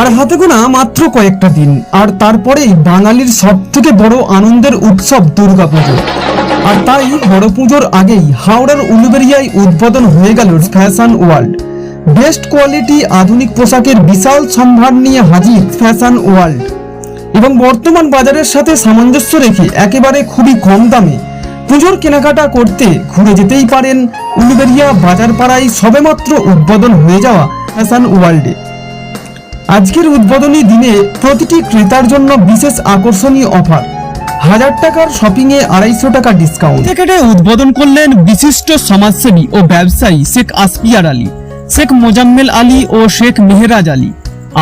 আর হাতে গোনা মাত্র কয়েকটা দিন, আর তারপরেই বাঙালির সব থেকে বড় আনন্দের উৎসব দুর্গাপুজো। আর তাই বড় পুজোর আগেই হাওড়ার উলুবেরিয়ায় উদ্বোধন হয়ে গেল ফ্যাশন ওয়ার্ল্ড বেস্ট কোয়ালিটি আধুনিক পোশাকের বিশাল সম্ভার নিয়ে হাজির ফ্যাশন ওয়ার্ল্ড এবং বর্তমান বাজারের সাথে সামঞ্জস্য রেখে একেবারে খুবই কম দামে পুজোর কেনাকাটা করতে ঘুরে যেতেই পারেন উলুবেরিয়া বাজারপাড়ায় সবেমাত্র উদ্বোধন হয়ে যাওয়া ফ্যাশন ওয়ার্ল্ডে। আজকের উদ্বোধনী দিনে প্রতিটি ক্রেতার জন্য বিশেষ আকর্ষণীয় অফার। হাজার টাকার শপিং এ আড়াইশো টাকা ডিসকাউন্ট টিকেটে উদ্বোধন করলেন বিশিষ্ট সমাজসেবী ও ব্যবসায়ী শেখ আসপিয়ার আলী, শেখ মোজাম্মেল আলী ও শেখ মেহরাজ আলী।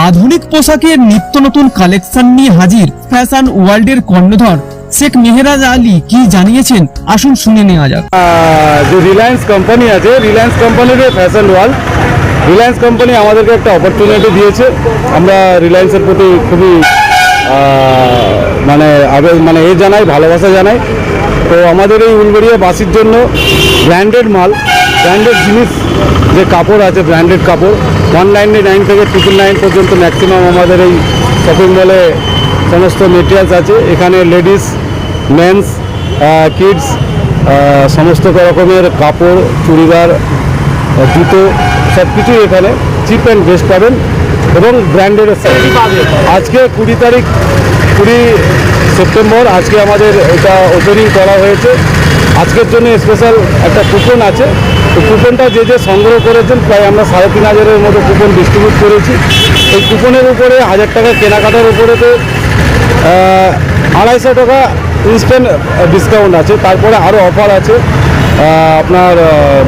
আধুনিক পোশাকের নিত্য নতুন কালেকশন নিয়ে হাজির ফ্যাশন ওয়ার্ল্ডের কর্ণধর শেখ মেহরাজ আলী কি জানিয়েছেন? আসুন শুনে নেওয়া যাক। যে রিলায়েন্স কোম্পানি আছে রিলায়েন্স কোম্পানির ফ্যাশন ওয়ার্ল্ড রিলায়েন্স কোম্পানি আমাদেরকে একটা অপরচুনিটি দিয়েছে। আমরা রিলায়েন্সের প্রতি খুবই মানে মানে এ জানাই, ভালোবাসা জানাই। তো আমাদের এই উলবেড়িয়া বাসির জন্য ব্র্যান্ডেড মাল ব্র্যান্ডেড জিনিস যে কাপড় আছে ব্র্যান্ডেড কাপড় ওয়ান নাইনটি নাইন থেকে ট্রিপল নাইন পর্যন্ত ম্যাক্সিমাম আমাদের এই শপিং মলে সমস্ত মেটেরিয়ালস আছে। এখানে লেডিস মেন্স কিডস সমস্ত রকমের কাপড়, চুড়িদার জুতো সব কিছুই এখানে চিপ অ্যান্ড বেস্ট পাবেন এবং ব্র্যান্ডেড আজকে কুড়ি তারিখ, কুড়ি সেপ্টেম্বর, আজকে আমাদের এটা ওপেনিং করা হয়েছে। আজকের জন্য স্পেশাল একটা কুপন আছে। তো কুপনটা যে যে সংগ্রহ করেছেন, প্রায় আমরা সাড়ে তিন হাজারের মতো কুপন ডিস্ট্রিবিউট করেছি। এই কুপনের উপরে হাজার টাকা কেনাকাটার উপরে তো আড়াইশো টাকা ইনস্ট্যান্ট ডিসকাউন্ট আছে। তারপরে আরও অফার আছে। আপনার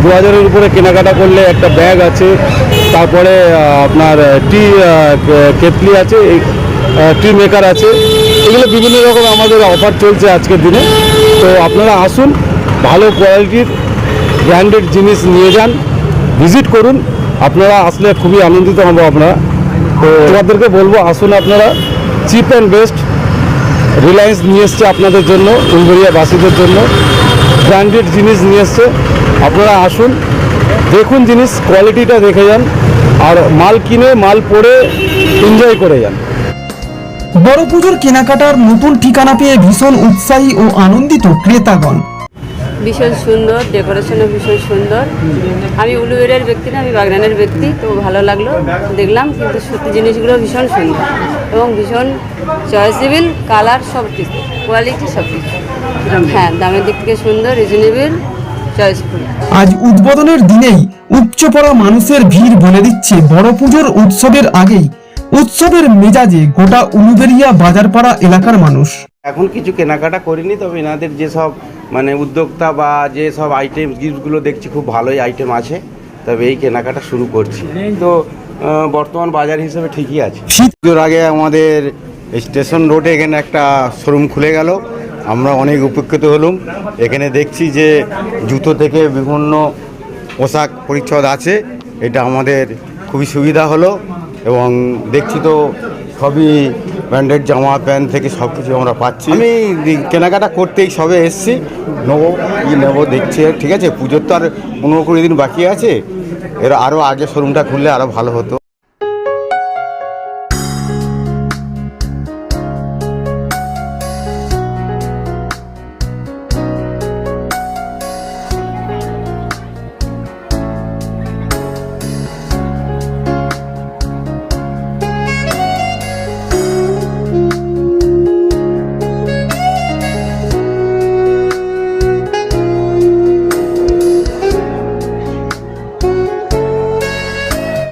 দু হাজারের উপরে কেনাকাটা করলে একটা ব্যাগ আছে। তারপরে আপনার টি কেটলি আছে। টি মেকার আছে। এগুলো বিভিন্ন রকম আমাদের অফার চলছে আজকের দিনে। তো আপনারা আসুন, ভালো কোয়ালিটির ব্র্যান্ডেড জিনিস নিয়ে যান ভিজিট করুন। আপনারা আসলে খুবই আনন্দিত হব আপনারা। তো তোমাদেরকে বলব, আসুন আপনারা। চিপ অ্যান্ড বেস্ট রিলায়েন্স নিয়ে এসছে আপনাদের জন্য উলবেড়িয়াবাসীদের জন্য। ব্র্যান্ডেড জিনিস নিয়ে এসছে। আপনারা আসুন, দেখুন জিনিস কোয়ালিটিটা দেখে যান। আর মাল কিনে, মাল পরে এনজয় করে যান। বড় পুজোর কেনাকাটার নতুন ঠিকানা পেয়ে ভীষণ উৎসাহী ও আনন্দিত ক্রেতাগণ। ভীষণ সুন্দর ডেকোরেশনও ভীষণ সুন্দর। আমি উলুবেরের ব্যক্তি না আমি বাগনানের ব্যক্তি তো ভালো লাগল। দেখলাম কিন্তু সত্যি জিনিসগুলো ভীষণ সুন্দর এবং ভীষণ চয়েসেবল কালার সব কিছু কোয়ালিটি সব কিছু হ্যাঁ দামের দিক থেকে সুন্দর রিজনেবল চয়েসফুল আজ উদ্বোধনের দিনেই উচ্চপড়া মানুষের ভিড় বলে দিচ্ছে বড় পুজোর উৎসবের আগেই। উৎসবের মেজাজে গোটা উলুবেরিয়া বাজারপাড়া এলাকার মানুষ। এখন কিছু কেনাকাটা করিনি তবে এনাদের যেসব মানে উদ্যোক্তা বা যে সব আইটেম গিফটগুলো দেখছি খুব ভালোই আইটেম আছে। তবে এই কেনাকাটা শুরু করছি। তো বর্তমান বাজার হিসেবে ঠিকই আছে। শীত পুজোর আগে আমাদের স্টেশন রোডে এখানে একটা শোরুম খুলে গেল। আমরা অনেক উপকৃত হলাম। এখানে দেখছি যে জুতো থেকে বিভিন্ন পোশাক পরিচ্ছদ আছে। এটা আমাদের খুবই সুবিধা হলো এবং দেখছি তো সবই ব্র্যান্ডেড জামা, প্যান্ট থেকে সব কিছু আমরা পাচ্ছি। আমি কেনাকাটা করতেই সবে এসছি। নেব, কি নেব দেখছি। ঠিক আছে, পুজোর তো আর পনেরো কুড়ি দিন বাকি আছে। এর আরও আগে শোরুমটা খুললে আরও ভালো হতো।